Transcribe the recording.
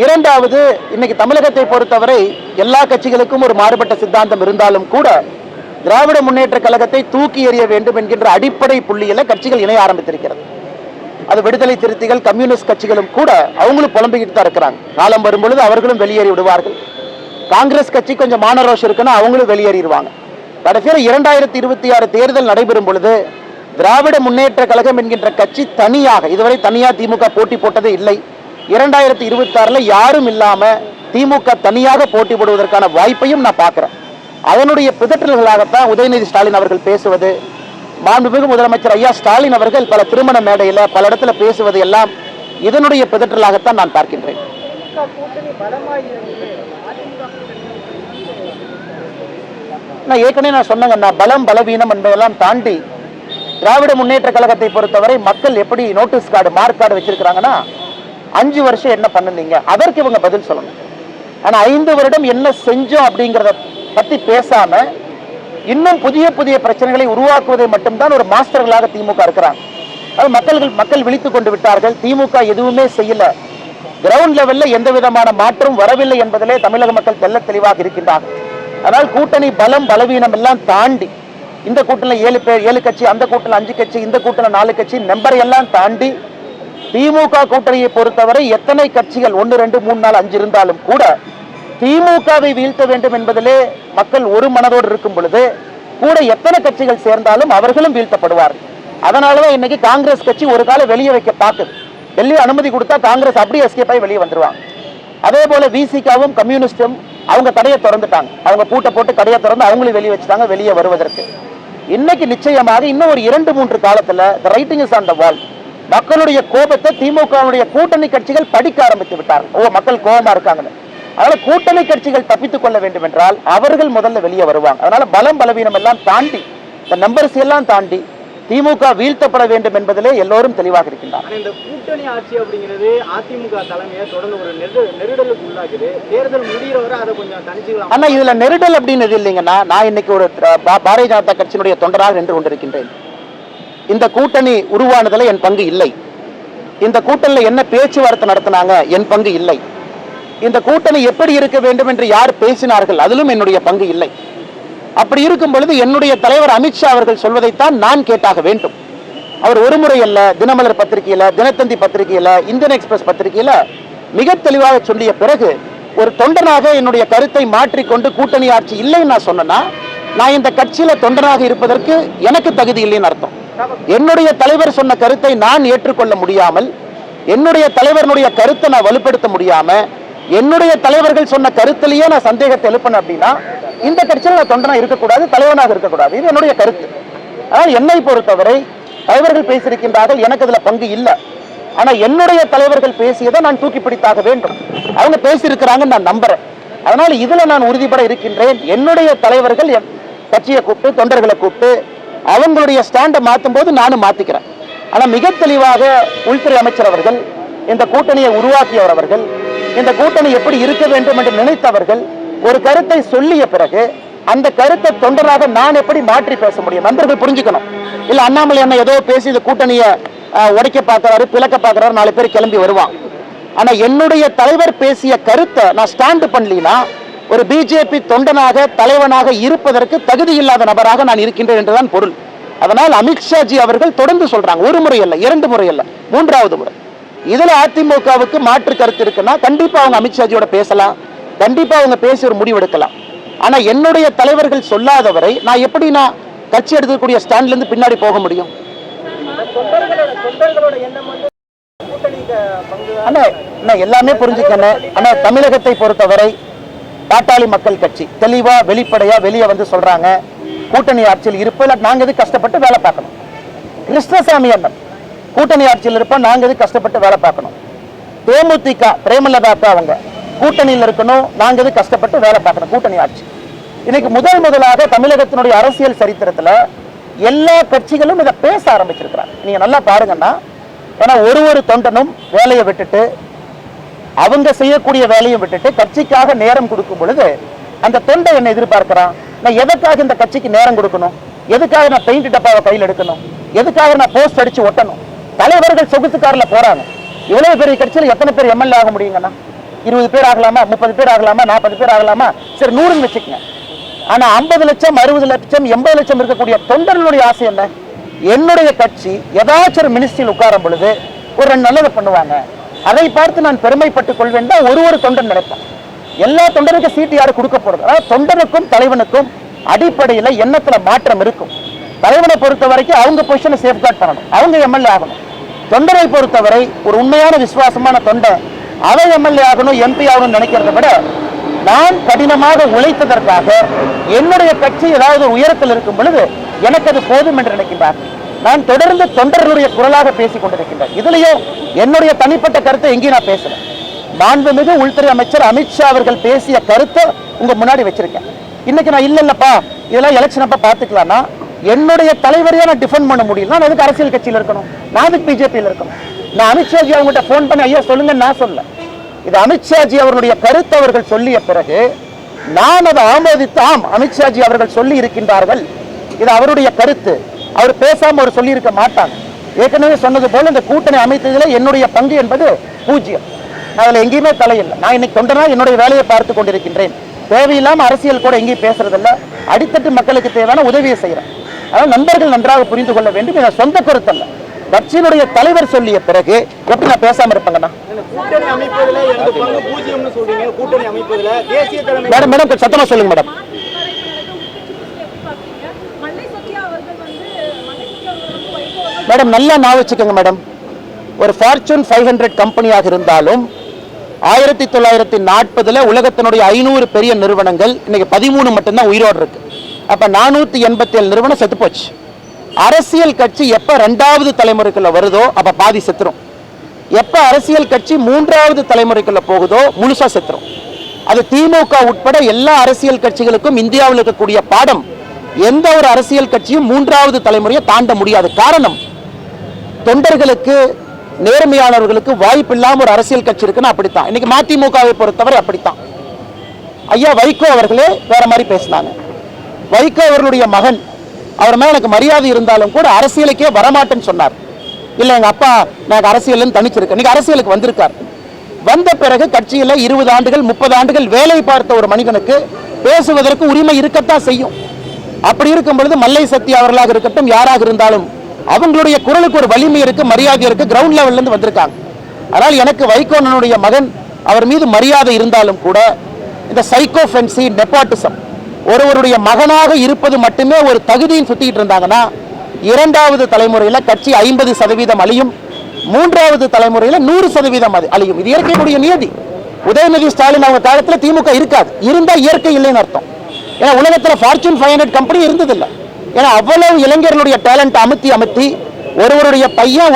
இரண்டாவது இன்னைக்கு தமிழகத்தை பொறுத்தவரை எல்லா கட்சிகளுக்கும் ஒரு மாறுபட்ட சித்தாந்தம் இருந்தாலும் கூட திராவிட முன்னேற்ற கழகத்தை தூக்கி எறிய வேண்டும் என்கின்ற அடிப்படை புள்ளியில கட்சிகள் இணைய ஆரம்பித்திருக்கிறது. அது விடுதலை திருத்திகள் கம்யூனிஸ்ட் கட்சிகளும் கூட அவங்களும் புலம்பிக்கிட்டு தான் இருக்கிறாங்க. காலம் வரும்பொழுது அவர்களும் வெளியேறி விடுவார்கள். காங்கிரஸ் கட்சி கொஞ்சம் மானரோஷம் இருக்குன்னா அவங்களும் வெளியேறிடுவாங்க. கடைசியில் இரண்டாயிரத்தி இருபத்தி ஆறு தேர்தல் நடைபெறும் பொழுது திராவிட முன்னேற்ற கழகம் என்கின்ற கட்சி தனியாக இதுவரை தனியாக திமுக போட்டி போட்டதே இல்லை. இரண்டாயிரத்தி இருபத்தி ஆறில் யாரும் இல்லாம திமுக தனியாக போட்டி போடுவதற்கான வாய்ப்பையும் நான் பார்க்குறேன். அதனுடைய பிதற்றல்களாகத்தான் உதயநிதி ஸ்டாலின் அவர்கள் பேசுவது மாண்புமிகு முதலமைச்சர் ஐயா ஸ்டாலின் அவர்கள் பல திருமண மேடையில பல இடத்துல பேசுவது எல்லாம் இதனுடைய பிதற்றலாகத்தான் நான் பார்க்கின்றேன். நான் ஏற்கனவே நான் சொன்னேங்க நான் பலம் பலவீனம் என்பதெல்லாம் தாண்டி திராவிட முன்னேற்ற கழகத்தை பொறுத்தவரை மக்கள் எப்படி நோட்டீஸ் கார்டு மார்க் கார்டு வச்சிருக்கிறாங்கன்னா அஞ்சு வருஷம் என்ன பண்ணுனீங்க? அதற்கு இவங்க பதில் சொல்லணும். ஆனா ஐந்து வருடம் என்ன செஞ்சோம் அப்படிங்கிறத பத்தி பேசாம இன்னும் புதிய புதிய பிரச்சனைகளை உருவாக்குவதை மட்டும்தான் ஒரு மாஸ்டர்களாக திமுக இருக்கிறாங்க. அது மக்கள்கள் மக்கள் விழித்து கொண்டு விட்டார்கள். திமுக எதுவுமே செய்யல. கிரவுண்ட் லெவல்ல எந்த விதமான மாற்றம் வரவில்லை என்பதிலே தமிழக மக்கள் தெல்ல தெளிவாக இருக்கின்றார்கள். அதனால் கூட்டணி பலம் பலவீனம் எல்லாம் தாண்டி இந்த கூட்டணியில் ஏழு பேர் ஏழு கட்சி அந்த கூட்டணியில் அஞ்சு கட்சி இந்த கூட்டணியில் நாலு கட்சி நம்பரை எல்லாம் தாண்டி திமுக கூட்டணியை பொறுத்தவரை எத்தனை கட்சிகள் ஒன்று ரெண்டு மூணு நாள் அஞ்சு இருந்தாலும் கூட திமுகவை வீழ்த்த வேண்டும் என்பதிலே மக்கள் ஒரு மனதோடு இருக்கும் பொழுது கூட எத்தனை கட்சிகள் சேர்ந்தாலும் அவர்களும் வீழ்த்தப்படுவார்கள். அதனாலதான் இன்னைக்கு காங்கிரஸ் கட்சி ஒரு காலம் வெளியே வைக்க பார்க்குது. டெல்லி அனுமதி கொடுத்தா காங்கிரஸ் அப்படியே எஸ்கேப் ஆகி வெளியே வந்துருவாங்க. அதே போல விசிகாவும் கம்யூனிஸ்டும் அவங்க கடையை திறந்துட்டாங்க. அவங்க பூட்டை போட்டு கடையை திறந்து அவங்களும் வெளியே வச்சுட்டாங்க வெளியே வருவதற்கு. இன்னைக்கு நிச்சயமாக இன்னும் ஒரு இரண்டு மூன்று காலத்துல writing is on the world மக்களுடைய கோபத்தை திமுகவுடைய கூட்டணி கட்சிகள் படிக்க ஆரம்பித்து விட்டார்கள். ஓ மக்கள் கோபமா இருக்காங்கன்னு. அதனால கூட்டணி கட்சிகள் தப்பித்துக் கொள்ள வேண்டும் என்றால் அவர்கள் முதல்ல வெளியே வருவாங்க. அதனால பலம் பலவீனம் எல்லாம் தாண்டி இந்த நம்பர்ஸ் எல்லாம் தாண்டி திமுக வீழ்த்தப்பட வேண்டும் என்பதிலே எல்லோரும் தெளிவாக இருக்கின்றார் இந்த கூட்டணி ஆட்சி அப்படிங்கிறது அதிமுக தலைமையை தொடர்ந்து ஒரு நெரு நெருடலுக்கு உள்ளாக்குது. தேர்தல் முடிகிற வரை அதை கொஞ்சம் தனிச்சுக்கலாம் ஆனா இதுல நெருடல் அப்படின்னு இல்லைங்கன்னா நான் இன்னைக்கு ஒரு பாரதிய ஜனதா கட்சியினுடைய தொண்டராக நின்று கொண்டிருக்கின்றேன். இந்த கூட்டணி உருவானதுல என் பங்கு இல்லை. இந்த கூட்டணியில் என்ன பேச்சுவார்த்தை நடத்தினாங்க என் பங்கு இல்லை. இந்த கூட்டணி எப்படி இருக்க வேண்டும் என்று யார் பேசினார்கள் அதிலும் என்னுடைய பங்கு இல்லை. அப்படி இருக்கும் பொழுது என்னுடைய தலைவர் அமித்ஷா அவர்கள் சொல்வதைத்தான் நான் கேட்டாக வேண்டும். அவர் ஒரு முறை அல்ல தினமலர் பத்திரிகையில் தினத்தந்தி பத்திரிகையில் இந்தியன் எக்ஸ்பிரஸ் பத்திரிகையில் மிக தெளிவாக சொல்லிய பிறகு ஒரு தொண்டனாக என்னுடைய கருத்தை மாற்றிக்கொண்டு கூட்டணி ஆட்சி இல்லைன்னு நான் சொன்னேன்னா நான் இந்த கட்சியில் தொண்டனாக இருப்பதற்கு எனக்கு தகுதி இல்லைன்னு அர்த்தம். என்னுடைய தலைவர் சொன்ன கருத்தை நான் ஏற்றுக்கொள்ள முடியாமல் என்னுடைய தலைவருடைய கருத்தை நான் வலுப்படுத்த முடியாம என்னுடைய தலைவர்கள் சொன்ன கருத்திலேயே நான் சந்தேகத்தை எழுப்பினேன் அப்படின்னா இந்த கட்சியில் நான் தொண்டனா இருக்கக்கூடாது தலைவனாக இருக்கக்கூடாது. இது என்னுடைய கருத்து. ஆனால் என்னை பொறுத்தவரை தலைவர்கள் பேசியிருக்கின்றார்கள் எனக்கு அதுல பங்கு இல்லை. ஆனா என்னுடைய தலைவர்கள் பேசியதை நான் தூக்கி பிடித்தாக வேண்டும். அவங்க பேசியிருக்கிறாங்கன்னு நான் நம்புறேன். அதனால இதுல நான் உறுதிப்பட இருக்கின்றேன். என்னுடைய தலைவர்கள் என் கட்சியை கூப்பிட்டு தொண்டர்களை கூப்பிட்டு அவங்களுடைய ஸ்டாண்டை மாற்றும் போது நானும் மாற்றிக்கிறேன் ஆனால் மிக தெளிவாக உள்துறை அமைச்சர் அவர்கள் இந்த கூட்டணியை உருவாக்கியவர் அவர்கள் இந்த கூட்டணி எப்படி இருக்க வேண்டும் என்று நினைத்தவர்கள் ஒரு கருத்தை சொல்லிய பிறகு அந்த கருத்தை தொண்டராக நான் எப்படி மாற்றி பேச முடியும்? நண்பர்கள் புரிஞ்சுக்கணும். இல்ல அண்ணாமலை அண்ணன் ஏதோ பேசி இந்த கூட்டணியை உடைக்க பார்க்கிறாரு பிளக்க பார்க்கிறாரு நாலு பேர் கிளம்பி வருவான். ஆனா என்னுடைய தலைவர் பேசிய கருத்தை நான் ஸ்டாண்டு பண்ணலினா ஒரு பிஜேபி தொண்டனாக தலைவனாக இருப்பதற்கு தகுதி இல்லாத நபராக நான் இருக்கின்றேன் என்றுதான் பொருள். அதனால் அமித்ஷாஜி அவர்கள் தொடர்ந்து சொல்றாங்க. ஒரு முறை அல்ல இரண்டு முறை அல்ல மூன்றாவது முறை. இதுல அதிமுகவுக்கு மாற்று கருத்து இருக்குன்னா கண்டிப்பா அவங்க அமித்ஷாஜியோட பேசலாம். கண்டிப்பா அவங்க பேசி ஒரு முடிவெடுக்கலாம் ஆனா என்னுடைய தலைவர்கள் சொல்லாதவரை நான் எப்படி நான் கட்சி எடுக்கக்கூடிய ஸ்டாண்ட்ல இருந்து பின்னாடி போக முடியும்? அண்ணா எல்லாமே புரிஞ்சுக்கணும் ஆனா தமிழகத்தை பொறுத்தவரை பாட்டாளி மக்கள் கட்சி. தெளிவா வெளிப்படையா வெளியே வந்து சொல்றாங்க. கூட்டணி ஆட்சியில் இருப்பதில் நாங்க எது கஷ்டப்பட்டு வேலை பார்க்கணும்? கிருஷ்ணசாமி அண்ணன் கூட்டணி ஆட்சியில் இருப்போம் நாங்க எது கஷ்டப்பட்டு வேலை பார்க்கணும்? தேமுதிக பிரேமலதாக்கா அவங்க கூட்டணியில் இருக்கணும் நாங்க எது கஷ்டப்பட்டு வேலை பார்க்கணும்? கூட்டணி ஆட்சி. இன்னைக்கு முதல் முதலாக தமிழகத்தினுடைய அரசியல் சரித்திரத்துல எல்லா கட்சிகளும் இதை பேச ஆரம்பிச்சிருக்கிறாங்க. நீங்க நல்லா பாருங்கன்னா ஏன்னா ஒரு ஒரு தொண்டனும் வேலையை விட்டுட்டு அவங்க செய்யக்கூடிய வேலையை விட்டுட்டு கட்சிக்காக நேரம் கொடுக்கும் பொழுது அந்த தொண்டை என்ன எதிர்பார்க்கிறான்? நான் எதுக்காக இந்த கட்சிக்கு நேரம் கொடுக்கணும்? எதுக்காக நான் பெயிண்ட் டப்பாவை கையில் எடுக்கணும்? எதுக்காக நான் போஸ்ட் அடிச்சு ஒட்டணும்? தலைவர்கள் சொகுசு போறாங்க. இவ்வளவு பெரிய கட்சியில் எத்தனை பேர் எம்எல்ஏ ஆக முடியுங்கண்ணா இருபது பேர் ஆகலாமா? முப்பது பேர் ஆகலாமா? நாற்பது பேர் ஆகலாமா? சரி நூறுன்னு வச்சுக்கோங்க. ஆனா ஐம்பது லட்சம் அறுபது லட்சம் எண்பது லட்சம் இருக்கக்கூடிய தொண்டர்களுடைய ஆசை என்ன? என்னுடைய கட்சி ஏதாச்சும் ஒரு மினிஸ்ட்ரியில் உட்காரும் பொழுது ஒரு ரெண்டு நல்லதை பண்ணுவாங்க. அதை பார்த்து நான் பெருமைப்பட்டுக் கொள்வேன் தான் ஒரு ஒரு தொண்டன் நினைப்பேன். எல்லா தொண்டருக்கும் சீட்டு யாரும் கொடுக்க போறது? அதாவது தொண்டனுக்கும் தலைவனுக்கும் அடிப்படையில் எண்ணத்துல மாற்றம் இருக்கும். தலைவனை பொறுத்த வரைக்கும் அவங்க பொசிஷனை சேஃப்கார்ட் பண்ணணும். அவங்க எம்எல்ஏ ஆகணும். தொண்டரை பொறுத்தவரை ஒரு உண்மையான விசுவாசமான தொண்டை அவன் எம்எல்ஏ ஆகணும் எம்பி ஆகணும்னு நினைக்கிறத விட நான் கடினமாக உழைத்ததற்காக என்னுடைய கட்சி ஏதாவது உயரத்தில் இருக்கும் பொழுது எனக்கு அது போதும் என்று நினைக்கின்றார்கள். நான் தொடர்ந்து தொண்டர்களுடைய குரலாக பேசிக் கொண்டிருக்கின்றேன். இதுலயும் என்னுடைய தனிப்பட்ட கருத்தை எங்கேயும் நான் பேசுறேன் மாண்புமிகு உள்துறை அமைச்சர் அமித்ஷா அவர்கள் பேசிய கருத்தை உங்க முன்னாடி வச்சிருக்கேன். இன்னைக்கு நான் இல்ல இல்லப்பா இதெல்லாம் எலெக்ஷன் அப்ப பாத்துக்கலாம்னா என்னுடைய தலைவரையே நான் டிஃபெண்ட் பண்ண முடியல. நான் எதுக்கு அரசியல் கட்சியில் இருக்கணும்? நான் எதுக்கு பிஜேபியில் இருக்கணும்? நான் அமித்ஷாஜி அவங்ககிட்ட ஃபோன் பண்ணி ஐயா சொல்லுங்க நான் சொல்ல இது அமித்ஷாஜி அவருடைய கருத்து அவர்கள் சொல்லிய பிறகு நான் அதை ஆமோதித்து ஆம் அமித்ஷாஜி அவர்கள் சொல்லி இருக்கின்றார்கள். இது அவருடைய கருத்து. அவர் பேசாம அவர் சொல்லி இருக்க மாட்டாங்க. ஏற்கனவே சொன்னது போல இந்த கூட்டணி அமைத்ததில் என்னுடைய பங்கு என்பது பூஜ்ஜியம். நான் அதில் எங்கேயுமே தலையில்லை நான் இன்னைக்கு தொண்டனா என்னுடைய வேலையை பார்த்து கொண்டிருக்கின்றேன். தேவையில்லாம அரசியல் கூட எங்கேயும் பேசுறதில்ல. அடித்தட்டு மக்களுக்கு தேவையான உதவியை செய்கிறேன் அதனால் நண்பர்கள் நன்றாக புரிந்து கொள்ள வேண்டும். இது சொந்த கருத்தல்ல. கட்சியினுடைய தலைவர் சொல்லிய பிறகு எப்படி நான் பேசாம இருப்பேங்கண்ணா? மேடம் மேடம் சத்தமா சொல்லுங்க மேடம் மண்ணை சத்யா அவர்கள் வந்து மண்ணை சத்யா அவர்கள் வந்து வைகோ அவர்கள் மேடம் நல்லா நான் வச்சுக்கோங்க மேடம். ஒரு ஃபார்ச்சூன் ஃபைவ் ஹண்ட்ரட் கம்பெனியாக இருந்தாலும் ஆயிரத்தி தொள்ளாயிரத்தி நாற்பதுல உலகத்தினுடைய ஐநூறு பெரிய நிறுவனங்கள் இன்னைக்கு பதிமூணு மட்டும்தான் உயிரோடு இருக்கு. அப்போ நானூற்றி எண்பத்தி ஏழு நிறுவனம் செத்து போச்சு. அரசியல் கட்சி எப்போ ரெண்டாவது தலைமுறைக்குள்ளே வருதோ அப்போ பாதி செத்துரும். எப்போ அரசியல் கட்சி மூன்றாவது தலைமுறைக்குள்ளே போகுதோ முழுசா செத்துரும். அது திமுக உட்பட எல்லா அரசியல் கட்சிகளுக்கும் இந்தியாவில் இருக்கக்கூடிய பாடம் எந்த ஒரு அரசியல் கட்சியும் மூன்றாவது தலைமுறையை தாண்ட முடியாது. காரணம் தொண்டர்களுக்கு நேர்மையாளர்களுக்கு வாய்ப்பு இல்லாம ஒரு அரசியல் கட்சி இருக்குன்னு அப்படித்தான். இன்னைக்கு மதிமுகவை பொறுத்தவரை அப்படித்தான். ஐயா வைகோ அவர்களே வேற மாதிரி பேசினாங்க. வைகோ அவர்களுடைய மகன். அவர் மேல எனக்கு மரியாதை இருந்தாலும் கூட அரசியலுக்கே வரமாட்டேன்னு சொன்னார். இல்ல எங்க அப்பா நான் அரசியல் தனிச்சிருக்கேன் இன்னைக்கு அரசியலுக்கு வந்திருக்கார். வந்த பிறகு கட்சியில இருபது ஆண்டுகள் முப்பது ஆண்டுகள் வேலை பார்த்த ஒரு மனிதனுக்கு பேசுவதற்கு உரிமை இருக்கத்தான் செய்யும். அப்படி இருக்கும் பொழுது மல்லை சக்தி அவர்களாக இருக்கட்டும் யாராக இருந்தாலும் அவங்களுடைய குரலுக்கு ஒரு வலிமை இருக்கு மரியாதை இருக்கு கிரவுண்ட் லெவல்ல இருந்து வந்திருக்காங்க. அதனால் எனக்கு வைகோனனுடைய மகன் அவர் மீது மரியாதை இருந்தாலும் கூட இந்த சைக்கோஃபென்சி நெப்பாட்டிசம் ஒருவருடைய மகனாக இருப்பது மட்டுமே ஒரு தகுதியின் சுத்திட்டு இருந்தாங்கன்னா இரண்டாவது தலைமுறையில கட்சி ஐம்பது சதவீதம் அழியும் மூன்றாவது தலைமுறையில நூறு சதவீதம் அது அழியும். இது இயற்கையுடைய நியதி. உதயநிதி ஸ்டாலின் அவங்க காலத்தில் திமுக இருக்காது. இருந்தா இயற்கை இல்லைன்னு அர்த்தம். ஏன்னா உலகத்தில் ஃபார்ச்சூன் ஃபைவ் ஹண்ட்ரட் கம்பெனி இருந்ததில்லை. ஏன்னா அவ்வளவு இளைஞர்களுடைய டேலண்ட் அமுத்தி அமுத்தி ஒருவருடைய பையன்